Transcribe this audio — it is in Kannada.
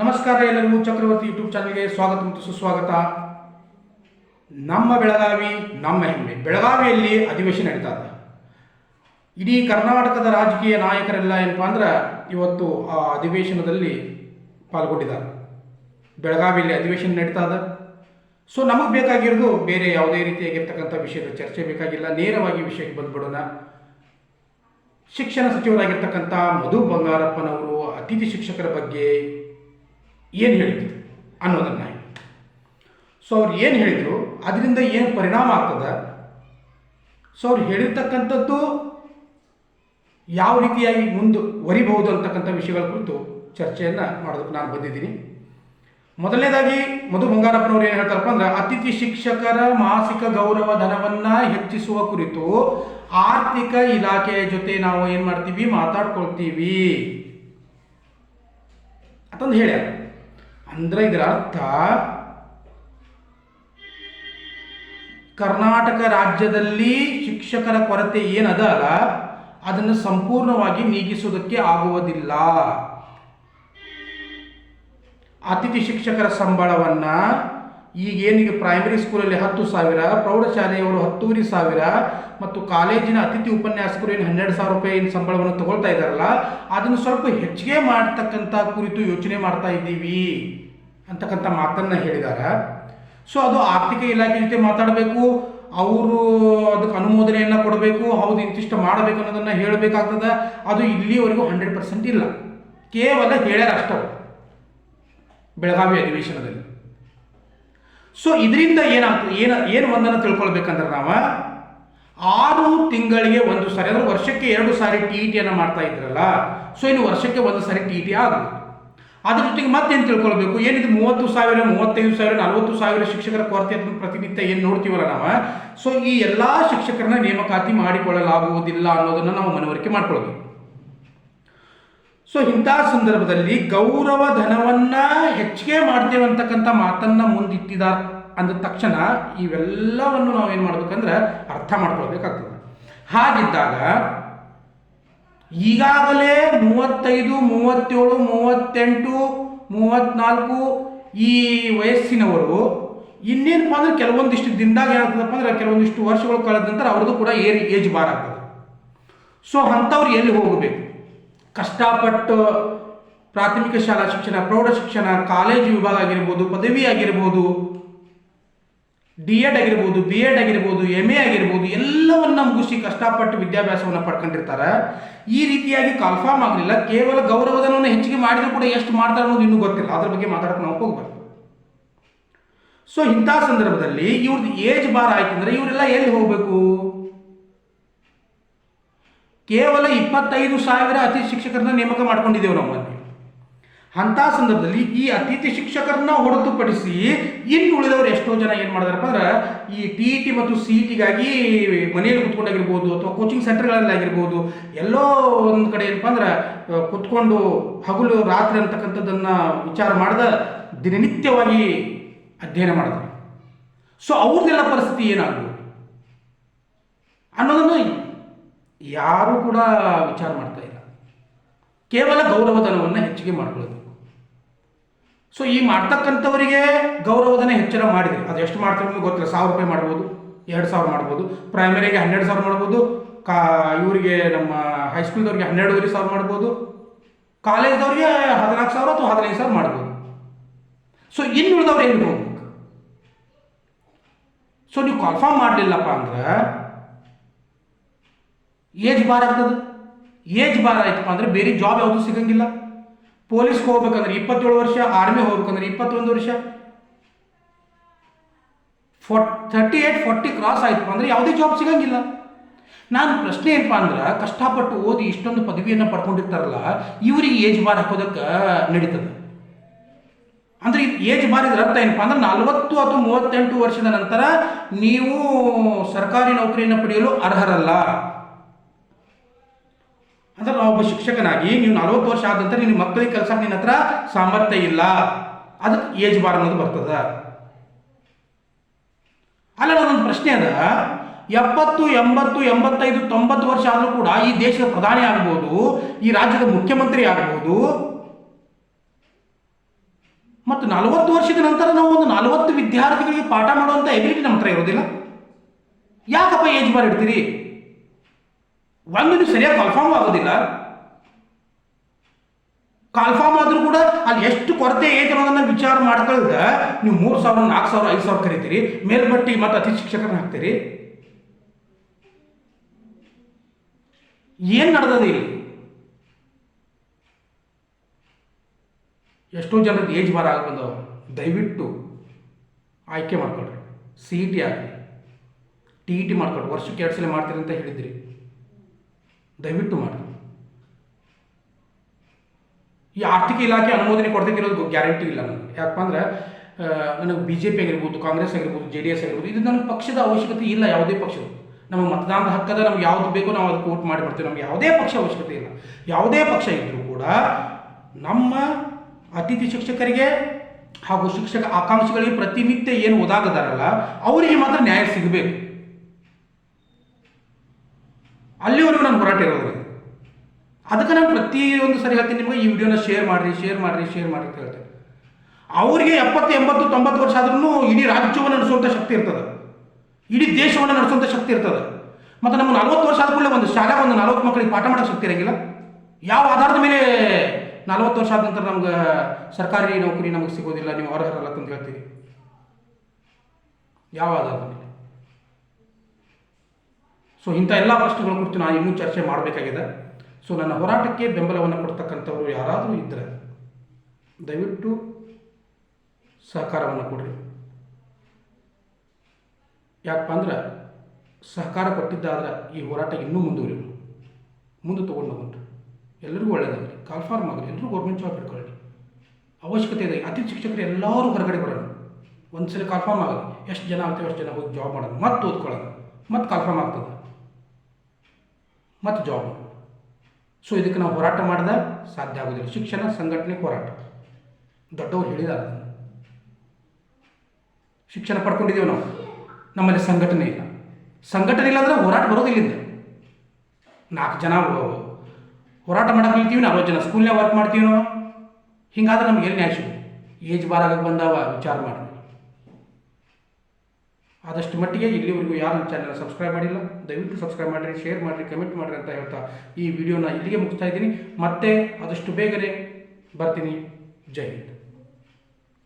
ನಮಸ್ಕಾರ ಎಲ್ಲರಿಗೂ ಚಕ್ರವರ್ತಿ ಯೂಟ್ಯೂಬ್ ಚಾನಲ್ಗೆ ಸ್ವಾಗತ ಮತ್ತು ಸುಸ್ವಾಗತ. ನಮ್ಮ ಬೆಳಗಾವಿ, ನಮ್ಮ ಹೆಮ್ಮೆ. ಬೆಳಗಾವಿಯಲ್ಲಿ ಅಧಿವೇಶನ ನಡೀತಾ ಇದೆ. ಇಡೀ ಕರ್ನಾಟಕದ ರಾಜಕೀಯ ನಾಯಕರೆಲ್ಲ ಏನಪ್ಪ ಅಂದ್ರೆ ಇವತ್ತು ಆ ಅಧಿವೇಶನದಲ್ಲಿ ಪಾಲ್ಗೊಂಡಿದ್ದಾರೆ. ಬೆಳಗಾವಿಯಲ್ಲಿ ಅಧಿವೇಶನ ನಡೀತಾ ಇದೆ. ಸೊ ನಮಗೆ ಬೇಕಾಗಿರೋದು ಬೇರೆ ಯಾವುದೇ ರೀತಿಯಾಗಿರ್ತಕ್ಕಂಥ ವಿಷಯದ ಚರ್ಚೆ ಬೇಕಾಗಿಲ್ಲ. ನೇರವಾಗಿ ವಿಷಯಕ್ಕೆ ಬಂದ್ಬಿಡೋಣ. ಶಿಕ್ಷಣ ಸಚಿವರಾಗಿರ್ತಕ್ಕಂಥ ಮಧು ಬಂಗಾರಪ್ಪನವರು, ಅತಿಥಿ ಶಿಕ್ಷಕರ ಬಗ್ಗೆ ಏನು ಹೇಳಿದ್ರು ಅನ್ನೋದನ್ನು ಸೊ ಅವ್ರು ಏನು ಹೇಳಿದರು, ಅದರಿಂದ ಏನು ಪರಿಣಾಮ ಆಗ್ತದೆ? ಸೊ ಅವ್ರು ಹೇಳಿರ್ತಕ್ಕಂಥದ್ದು ಯಾವ ರೀತಿಯಾಗಿ ಮುಂದುವರಿಬಹುದು ಅಂತಕ್ಕಂಥ ವಿಷಯಗಳ ಕುರಿತು ಚರ್ಚೆಯನ್ನು ಮಾಡೋದಕ್ಕೆ ನಾನು ಬಂದಿದ್ದೀನಿ. ಮೊದಲನೇದಾಗಿ ಮಧು ಬಂಗಾರಪ್ಪನವರು ಏನು ಹೇಳ್ತಾರಪ್ಪ ಅಂದ್ರೆ, ಅತಿಥಿ ಶಿಕ್ಷಕರ ಮಾಸಿಕ ಗೌರವ ಧನವನ್ನ ಹೆಚ್ಚಿಸುವ ಕುರಿತು ಆರ್ಥಿಕ ಇಲಾಖೆಯ ಜೊತೆ ನಾವು ಏನು ಮಾಡ್ತೀವಿ? ಮಾತಾಡ್ಕೊಳ್ತೀವಿ. ಅಂತಂದು ಹೇಳ್ಯಾರ. ಅಂದ್ರೆ ಇದರ ಅರ್ಥ ಕರ್ನಾಟಕ ರಾಜ್ಯದಲ್ಲಿ ಶಿಕ್ಷಕರ ಕೊರತೆ ಏನದ ಅಲ್ಲ ಅದನ್ನು ಸಂಪೂರ್ಣವಾಗಿ ನೀಗಿಸುವುದಕ್ಕೆ ಆಗುವುದಿಲ್ಲ. ಅತಿಥಿ ಶಿಕ್ಷಕರ ಸಂಬಳವನ್ನ ಈಗ ಏನಿಗೆ ಪ್ರೈಮರಿ ಸ್ಕೂಲಲ್ಲಿ ಹತ್ತು ಸಾವಿರ, ಪ್ರೌಢಶಾಲೆಯವರು ಹತ್ತೂವರೆ ಸಾವಿರ, ಮತ್ತು ಕಾಲೇಜಿನ ಅತಿಥಿ ಉಪನ್ಯಾಸಕರು ಏನು ಹನ್ನೆರಡು ಸಾವಿರ ರೂಪಾಯಿ ಏನು ಸಂಬಳವನ್ನು ತಗೊಳ್ತಾ ಇದ್ದಾರಲ್ಲ, ಅದನ್ನು ಸ್ವಲ್ಪ ಹೆಚ್ಚಿಗೆ ಮಾಡ್ತಕ್ಕಂಥ ಕುರಿತು ಯೋಚನೆ ಮಾಡ್ತಾ ಇದ್ದೀವಿ ಅಂತಕ್ಕಂಥ ಮಾತನ್ನು ಹೇಳಿದ್ದಾರೆ ಸೊ ಅದು ಆರ್ಥಿಕ ಇಲಾಖೆ ಜೊತೆ ಮಾತಾಡಬೇಕು, ಅವರು ಅದಕ್ಕೆ ಅನುಮೋದನೆಯನ್ನು ಕೊಡಬೇಕು, ಹೌದು ಇಂತಿಷ್ಟು ಮಾಡಬೇಕು ಅನ್ನೋದನ್ನು ಹೇಳಬೇಕಾಗ್ತದೆ, ಅದು ಇಲ್ಲಿವರೆಗೂ ಹಂಡ್ರೆಡ್ ಪರ್ಸೆಂಟ್ ಇಲ್ಲ. ಕೇವಲ ಹೇಳ್ಯಾರ ಬೆಳಗಾವಿ ಅಧಿವೇಶನದಲ್ಲಿ. ಸೊ ಇದರಿಂದ ಏನಾಗ್ತದೆ ಏನು ಏನು ಒಂದನ್ನು ತಿಳ್ಕೊಳ್ಬೇಕಂದ್ರೆ ನಾವು ಆರು ತಿಂಗಳಿಗೆ ಒಂದು ಸಾರಿ, ಅಂದ್ರೆ ವರ್ಷಕ್ಕೆ ಎರಡು ಸಾರಿ ಟಿ ಇ ಟಿಯನ್ನು ಮಾಡ್ತಾ ಇದ್ರಲ್ಲ ಸೊ ಇನ್ನು ವರ್ಷಕ್ಕೆ ಒಂದು ಸಾರಿ ಟಿ ಇ ಟಿ ಆಗುತ್ತೆ ಅದ್ರ ಜೊತೆಗೆ ಮತ್ತೇನು ತಿಳ್ಕೊಳ್ಬೇಕು? ಏನಿದು ಮೂವತ್ತು ಸಾವಿರ, ಮೂವತ್ತೈದು ಸಾವಿರ, ನಲವತ್ತು ಸಾವಿರ ಶಿಕ್ಷಕರ ಕೊರತೆ ಅಂತ ಪ್ರತಿನಿತ್ಯ ಏನು ನೋಡ್ತೀವಲ್ಲ ನಾವು? ಸೊ ಈ ಎಲ್ಲ ಶಿಕ್ಷಕರನ್ನ ನೇಮಕಾತಿ ಮಾಡಿಕೊಳ್ಳಲಾಗುವುದಿಲ್ಲ ಅನ್ನೋದನ್ನು ನಾವು ಮನವರಿಕೆ ಮಾಡ್ಕೊಳ್ಬೇಕು. ಸೊ ಇಂಥ ಸಂದರ್ಭದಲ್ಲಿ ಗೌರವ ಧನವನ್ನ ಹೆಚ್ಚಿಗೆ ಮಾಡ್ತೇವೆ ಅಂತಕ್ಕಂಥ ಮಾತನ್ನ ಮುಂದಿಟ್ಟಿದ್ದಾರೆ ಅಂದ ತಕ್ಷಣ ಇವೆಲ್ಲವನ್ನು ನಾವು ಏನು ಮಾಡ್ಬೇಕಂದ್ರೆ ಅರ್ಥ ಮಾಡ್ಕೊಳ್ಬೇಕಾಗ್ತದೆ. ಹಾಗಿದ್ದಾಗ ಈಗಾಗಲೇ ಮೂವತ್ತೈದು, ಮೂವತ್ತೇಳು, ಮೂವತ್ತೆಂಟು, ಮೂವತ್ನಾಲ್ಕು ಈ ವಯಸ್ಸಿನವರು ಇನ್ನೇನಪ್ಪ ಅಂದ್ರೆ ಕೆಲವೊಂದಿಷ್ಟು ದಿನದಾಗ ಏನಾಗ್ತದಪ್ಪ ಅಂದ್ರೆ ಕೆಲವೊಂದಿಷ್ಟು ವರ್ಷಗಳು ಕಳೆದ ನಂತರ ಅವ್ರದ್ದು ಕೂಡ ಏರಿ, ಏಜ್ ಬಾರ್ ಆಗ್ತದೆ. ಸೊ ಅಂಥವ್ರು ಎಲ್ಲಿ ಹೋಗಬೇಕು? ಕಷ್ಟಪಟ್ಟು ಪ್ರಾಥಮಿಕ ಶಾಲಾ ಶಿಕ್ಷಣ, ಪ್ರೌಢ ಶಿಕ್ಷಣ, ಕಾಲೇಜು ವಿಭಾಗ ಆಗಿರ್ಬೋದು, ಪದವಿ ಆಗಿರ್ಬೋದು ಡಿ ಎಡ್ ಆಗಿರ್ಬೋದು ಬಿ ಎಡ್ ಆಗಿರ್ಬೋದು ಎಂ ಎ ಆಗಿರ್ಬೋದು, ಎಲ್ಲವನ್ನ ಮುಗಿಸಿ ಕಷ್ಟಪಟ್ಟು ವಿದ್ಯಾಭ್ಯಾಸವನ್ನು ಪಡ್ಕೊಂಡಿರ್ತಾರೆ. ಈ ರೀತಿಯಾಗಿ ಕನ್ಫರ್ಮ್ ಆಗಲಿಲ್ಲ. ಕೇವಲ ಗೌರವಧನವನ್ನು ಹೆಚ್ಚಿಗೆ ಮಾಡಿದ್ರು ಕೂಡ ಎಷ್ಟು ಮಾಡ್ತಾರೆ ಅನ್ನೋದು ಇನ್ನೂ ಗೊತ್ತಿಲ್ಲ. ಅದ್ರ ಬಗ್ಗೆ ಮಾತಾಡಕ್ಕೆ ನಾವು ಹೋಗ್ಬೇಕು ಸೊ ಇಂಥ ಸಂದರ್ಭದಲ್ಲಿ ಇವ್ರದ್ದು ಏಜ್ ಬಾರ್ ಆಯ್ತಂದ್ರೆ ಇವರೆಲ್ಲ ಎಲ್ಲಿ ಹೋಗಬೇಕು? ಕೇವಲ ಇಪ್ಪತ್ತೈದು ಸಾವಿರ ಅತಿ ಶಿಕ್ಷಕರನ್ನ ನೇಮಕ ಮಾಡ್ಕೊಂಡಿದ್ದೇವೆ ನಾವು ಅಲ್ಲಿ. ಅಂಥ ಸಂದರ್ಭದಲ್ಲಿ ಈ ಅತಿಥಿ ಶಿಕ್ಷಕರನ್ನ ಹೊರತುಪಡಿಸಿ ಇನ್ನು ಉಳಿದವರು ಎಷ್ಟೋ ಜನ ಏನು ಮಾಡಿದಾರಪ್ಪ ಅಂದ್ರೆ ಈ ಟಿ ಇ ಟಿ ಮತ್ತು ಸಿ ಇ ಟಿಗಾಗಿ ಮನೆಯಲ್ಲಿ ಕುತ್ಕೊಂಡಾಗಿರ್ಬೋದು ಅಥವಾ ಕೋಚಿಂಗ್ ಸೆಂಟರ್ಗಳಲ್ಲಿ ಆಗಿರ್ಬೋದು, ಎಲ್ಲೋ ಒಂದು ಕಡೆ ಏನಪ್ಪ ಅಂದ್ರೆ ಕುತ್ಕೊಂಡು ಹಗಲು ರಾತ್ರಿ ಅಂತಕ್ಕಂಥದ್ದನ್ನು ವಿಚಾರ ಮಾಡ್ದ ದಿನನಿತ್ಯವಾಗಿ ಅಧ್ಯಯನ ಮಾಡಿದ್ರು ಸೊ ಅವ್ರದ್ದೆಲ್ಲ ಪರಿಸ್ಥಿತಿ ಏನಾಗ್ಬೋದು? ಅನ್ನೋದನ್ನು ಯಾರೂ ಕೂಡ ವಿಚಾರ ಮಾಡ್ತಾ ಇಲ್ಲ. ಕೇವಲ ಗೌರವಧನವನ್ನು ಹೆಚ್ಚಿಗೆ ಮಾಡ್ಕೊಳ್ಬೇಕು. ಸೊ ಈ ಮಾಡ್ತಕ್ಕಂಥವರಿಗೆ ಗೌರವಧನ ಹೆಚ್ಚಳ ಮಾಡಿದ್ರೆ. ಅದು ಎಷ್ಟು ಮಾಡ್ತಾರೆ ಗೊತ್ತಿಲ್ಲ. ಸಾವಿರ ರೂಪಾಯಿ ಮಾಡ್ಬೋದು, ಎರಡು ಸಾವಿರ ಮಾಡ್ಬೋದು. ಪ್ರೈಮರಿಗೆ ಹನ್ನೆರಡು ಸಾವಿರ ಮಾಡ್ಬೋದು, ಕಾ, ಇವರಿಗೆ ನಮ್ಮ ಹೈಸ್ಕೂಲ್ದವ್ರಿಗೆ ಹನ್ನೆರಡುವರೆ ಸಾವಿರ ಮಾಡ್ಬೋದು ಕಾಲೇಜ್ದವ್ರಿಗೆ ಹದಿನಾಲ್ಕು ಸಾವಿರ ಅಥವಾ ಹದಿನೈದು ಸಾವಿರ ಮಾಡ್ಬೋದು. ಸೊ ಇನ್ನು ಉಳಿದವ್ರು ಎಲ್ಲಿ ಹೋಗ್ಬೇಕು? ಸೊ ನೀವು ಕನ್ಫರ್ಮ್ ಮಾಡಲಿಲ್ಲಪ್ಪ ಅಂದ್ರೆ ಏಜ್ ಬಾರ್ ಆಗ್ತದೆ. ಏಜ್ ಬಾರ್ ಆಯ್ತಪ್ಪ ಅಂದ್ರೆ ಬೇರೆ ಜಾಬ್ ಯಾವುದು ಸಿಗಂಗಿಲ್ಲ. ಪೊಲೀಸ್ಗೆ ಹೋಗ್ಬೇಕಂದ್ರೆ ಇಪ್ಪತ್ತೇಳು ವರ್ಷ, ಆರ್ಮಿ ಹೋಗ್ಬೇಕಂದ್ರೆ ಇಪ್ಪತ್ತೊಂದು ವರ್ಷ. Four thirty eight forty cross ಆಯ್ತು ಅಂದ್ರೆ ಯಾವುದೇ ಜಾಬ್ ಸಿಗಂಗಿಲ್ಲ. ನಾನು ಪ್ರಶ್ನೆ ಏನಪ್ಪ ಅಂದ್ರೆ, ಕಷ್ಟಪಟ್ಟು ಓದಿ ಇಷ್ಟೊಂದು ಪದವಿಯನ್ನು ಪಡ್ಕೊಂಡಿರ್ತಾರಲ್ಲ, ಇವರಿಗೆ ಏಜ್ ಬಾರ್ ಹಾಕೋದಕ್ಕೆ ನಡೀತದೆ? ಅಂದ್ರೆ ಏಜ್ ಬಾರ್ ಇದ್ರ ಅರ್ಥ ಏನಪ್ಪ ಅಂದ್ರೆ ನಲವತ್ತು ಅಥವಾ ಮೂವತ್ತೆಂಟು ವರ್ಷದ ನಂತರ ನೀವು ಸರ್ಕಾರಿ ನೌಕರಿಯನ್ನು ಪಡೆಯಲು ಅರ್ಹರಲ್ಲ. ಅಂದ್ರೆ ನಾವು ಒಬ್ಬ ಶಿಕ್ಷಕನಾಗಿ ನೀವು ನಲವತ್ತು ವರ್ಷ ಆದ ನಂತರ ನಿನ್ನ ಮಕ್ಕಳಿಗೆ ಕೆಲಸ ನಿನ್ನ ಹತ್ರ ಸಾಮರ್ಥ್ಯ ಇಲ್ಲ. ಅದಕ್ಕೆ ಏಜ್ ಬಾರ್ ಅನ್ನೋದು ಬರ್ತದ. ಅಲ್ಲ ನನ್ನೊಂದು ಪ್ರಶ್ನೆ ಅದ. ಎಪ್ಪತ್ತು, ಎಂಬತ್ತು, ಎಂಬತ್ತೈದು, ತೊಂಬತ್ತು ವರ್ಷ ಆದರೂ ಕೂಡ ಈ ದೇಶದ ಪ್ರಧಾನಿ ಆಗ್ಬೋದು, ಈ ರಾಜ್ಯದ ಮುಖ್ಯಮಂತ್ರಿ ಆಗ್ಬೋದು. ಮತ್ತು ನಲವತ್ತು ವರ್ಷದ ನಂತರ ನಾವು ಒಂದು ನಲವತ್ತು ವಿದ್ಯಾರ್ಥಿಗಳಿಗೆ ಪಾಠ ಮಾಡುವಂಥ ಎಬಿಲಿಟಿ ನಮ್ಮ ಹತ್ರ ಇರೋದಿಲ್ಲ. ಯಾಕಪ್ಪ ಏಜ್ ಬಾರ್ ಇಡ್ತೀರಿ? ಒಂದು ನೀವು ಸರಿಯಾಗಿ ಕನ್ಫರ್ಮ್ ಆಗೋದಿಲ್ಲ. ಕನ್ಫರ್ಮ್ ಆದರೂ ಕೂಡ ಅಲ್ಲಿ ಎಷ್ಟು ಕೊರತೆ ಐತೆ ಅನ್ನೋದನ್ನು ವಿಚಾರ ಮಾಡ್ಕೊಳ್ದ ನೀವು ಮೂರು ಸಾವಿರ, ನಾಲ್ಕು ಸಾವಿರ, ಐದು ಸಾವಿರ ಕರಿತೀರಿ ಮೇಲ್ಪಟ್ಟಿ ಮತ್ತು ಅತಿ ಶಿಕ್ಷಕರನ್ನ ಹಾಕ್ತೀರಿ. ಏನು ನಡೆದದ ಇಲ್ಲಿ? ಎಷ್ಟೋ ಜನರದ್ದು ಏಜ್ ಬಾರ ಆಗಿ ದಯವಿಟ್ಟು ಆಯ್ಕೆ ಮಾಡ್ಕೊಳ್ರಿ. ಸಿ ಇ ಟಿ ಆಗಲಿ. ಟಿ ಇ ಟಿ ಮಾಡ್ಕೊಳ್ರಿ. ವರ್ಷಕ್ಕೆ ಎರಡು ಸಲ ಮಾಡ್ತೀರಿ ಅಂತ ಹೇಳಿದ್ರಿ. ದಯವಿಟ್ಟು ಮಾಡಿ ಈ ಆರ್ಥಿಕ ಇಲಾಖೆ ಅನುಮೋದನೆ ಕೊಡ್ತಿದ್ದಿರೋದು ಗ್ಯಾರಂಟಿ ಇಲ್ಲ ನನಗೆ. ಯಾಕಪ್ಪ ಅಂದ್ರೆ ನನಗೆ ಬಿ ಜೆ ಪಿ ಆಗಿರ್ಬೋದು, ಕಾಂಗ್ರೆಸ್ ಆಗಿರ್ಬೋದು ಜೆ ಡಿ ಎಸ್ ಆಗಿರ್ಬೋದು, ಇದು ನನಗೆ ಪಕ್ಷದ ಅವಶ್ಯಕತೆ ಇಲ್ಲ ಯಾವುದೇ ಪಕ್ಷದ. ನಮ್ಮ ಮತದಾನದ ಹಕ್ಕದ ನಮ್ಗೆ ಯಾವ್ದು ಬೇಕೋ ನಾವು ಅದಕ್ಕೆ ವೋಟ್ ಮಾಡಿ ಬರ್ತೀವಿ. ನಮ್ಗೆ ಯಾವುದೇ ಪಕ್ಷ ಅವಶ್ಯಕತೆ ಇಲ್ಲ. ಯಾವುದೇ ಪಕ್ಷ ಇದ್ದರೂ ಕೂಡ ನಮ್ಮ ಅತಿಥಿ ಶಿಕ್ಷಕರಿಗೆ ಹಾಗೂ ಶಿಕ್ಷಕ ಆಕಾಂಕ್ಷಿಗಳಿಗೆ ಪ್ರತಿನಿತ್ಯ ಏನು ಓದಾಗದಾರಲ್ಲ, ಅವರಿಗೆ ಮಾತ್ರ ನ್ಯಾಯ ಸಿಗಬೇಕು. ಅಲ್ಲಿವರೆಗೂ ನಾನು ಹೋರಾಟ ಇರೋದು. ಅದಕ್ಕೆ ನಾನು ಪ್ರತಿಯೊಂದು ಸರಿ ಹೇಳ್ತೀನಿ, ನಿಮಗೆ ಈ ವಿಡಿಯೋನ ಶೇರ್ ಮಾಡಿರಿ ಶೇರ್ ಮಾಡಿರಿ ಶೇರ್ ಮಾಡಿ ಅಂತ ಹೇಳ್ತೇನೆ. ಅವರಿಗೆ ಎಪ್ಪತ್ತು, ಎಂಬತ್ತು, ತೊಂಬತ್ತು ವರ್ಷ ಆದ್ರೂ ಇಡೀ ರಾಜ್ಯವನ್ನು ನಡೆಸುವಂಥ ಶಕ್ತಿ ಇರ್ತದೆ. ಇಡೀ ದೇಶವನ್ನು ನಡೆಸುವಂಥ ಶಕ್ತಿ ಇರ್ತದೆ. ಮತ್ತು ನಮ್ಮ ನಲ್ವತ್ತು ವರ್ಷ ಆದ ಕೂಡಲೇ ಒಂದು ಶಾಲೆ, ಒಂದು ನಲ್ವತ್ತು ಮಕ್ಕಳಿಗೆ ಪಾಠ ಮಾಡೋಕ್ಕೆ ಶಕ್ತಿ ಇರಂಗಿಲ್ಲ. ಯಾವ ಆಧಾರದ ಮೇಲೆ ನಲ್ವತ್ತು ವರ್ಷ ಆದ ನಂತರ ನಮ್ಗೆ ಸರ್ಕಾರಿ ನೌಕರಿ ನಮಗೆ ಸಿಗೋದಿಲ್ಲ, ನೀವು ಅರ್ಹರಲ್ಲ ಅಂತ ಹೇಳ್ತೀರಿ. ಯಾವ ಆಧಾರದ ಸೊ ಇಂಥ ಎಲ್ಲ ಪ್ರಶ್ನೆಗಳ ಕುರಿತು ನಾನು ಇನ್ನೂ ಚರ್ಚೆ ಮಾಡಬೇಕಾಗಿದೆ. ಸೊ ನನ್ನ ಹೋರಾಟಕ್ಕೆ ಬೆಂಬಲವನ್ನು ಕೊಡ್ತಕ್ಕಂಥವ್ರು ಯಾರಾದರೂ ಇದ್ದರೆ ದಯವಿಟ್ಟು ಸಹಕಾರವನ್ನು ಕೊಡ್ರಿ. ಯಾಕಪ್ಪ ಅಂದ್ರೆ ಸಹಕಾರ ಕೊಟ್ಟಿದ್ದಾದ್ರೆ ಈ ಹೋರಾಟ ಇನ್ನೂ ಮುಂದುವರಿ ಮುಂದೆ ತೊಗೊಂಡು ಹೋಗ್ರಿ ಎಲ್ಲರಿಗೂ ಒಳ್ಳೆಯದಾಗಲಿ ಕಾಲ್ಫಾರ್ಮ್ ಆಗಲಿ. ಎಲ್ಲರೂ ಗೌರ್ಮೆಂಟ್ ಜಾಬ್ ಇಟ್ಕೊಳ್ಳಿ ಅವಶ್ಯಕತೆ ಇದೆ. ಅತಿ ಶಿಕ್ಷಕರು ಎಲ್ಲರೂ ಹೊರಗಡೆ ಬರೋಣ. ಒಂದು ಸಲ ಕಾಲ್ಫಾರ್ಮ್ ಆಗಲಿ. ಎಷ್ಟು ಜನ ಆಗ್ತೇವೆ ಅಷ್ಟು ಜನ ಹೋಗಿ ಜಾಬ್ ಮಾಡೋಣ. ಮತ್ತೆ ಓದ್ಕೊಳ್ಳೋಣ. ಮತ್ತೆ ಕಾಲ್ಫಾರ್ಮ್ ಆಗ್ತದೆ. ಮತ್ತು ಜಾಬ್ ಸೊ ಇದಕ್ಕೆ ನಾವು ಹೋರಾಟ ಮಾಡಿದ ಸಾಧ್ಯ ಆಗೋದಿಲ್ಲ. ಶಿಕ್ಷಣ, ಸಂಘಟನೆ, ಹೋರಾಟ. ದೊಡ್ಡವರು ಹೇಳಿದಾರ ಶಿಕ್ಷಣ ಪಡ್ಕೊಂಡಿದ್ದೀವಿ ನಾವು. ನಮ್ಮಲ್ಲಿ ಸಂಘಟನೆ ಇಲ್ಲ. ಸಂಘಟನೆ ಇಲ್ಲ ಅಂದರೆ ಹೋರಾಟ ಬರೋದಿಲ್ಲ ಇಲ್ಲಿಂದ. ನಾಲ್ಕು ಜನ ಹೋರಾಟ ಮಾಡಕ್ಕೆ ನಿಲ್ತೀವಿ ನಲ್ವತ್ತು ಜನ ಸ್ಕೂಲ್ನಾಗ ವರ್ಕ್ ಮಾಡ್ತೀವಿ ನಾವು. ಹಿಂಗಾದ್ರೆ ನಮ್ಗೆ ಎಲ್ಲಿ ನ್ಯಾಯ ಏಜ್ ಬಾರಾಗಕ್ಕೆ ಬಂದಾವ, ವಿಚಾರ ಮಾಡಿ. ಆದಷ್ಟು ಮಟ್ಟಿಗೆ ಇಲ್ಲಿವರೆಗೂ ಯಾರು ಚಾನಲ್ ಸಬ್ಸ್ಕ್ರೈಬ್ ಮಾಡಿಲ್ಲ, ದಯವಿಟ್ಟು ಸಬ್ಸ್ಕ್ರೈಬ್ ಮಾಡಿರಿ ಶೇರ್ ಮಾಡಿರಿ ಕಮೆಂಟ್ ಮಾಡಿರಿ ಅಂತ ಹೇಳ್ತಾ ಈ ವಿಡಿಯೋನ ಇಲ್ಲಿಗೆ ಮುಗಿಸ್ತಾ ಇದ್ದೀನಿ. ಮತ್ತೆ ಆದಷ್ಟು ಬೇಗನೆ ಬರ್ತೀನಿ. ಜೈ ಹಿಂದ್.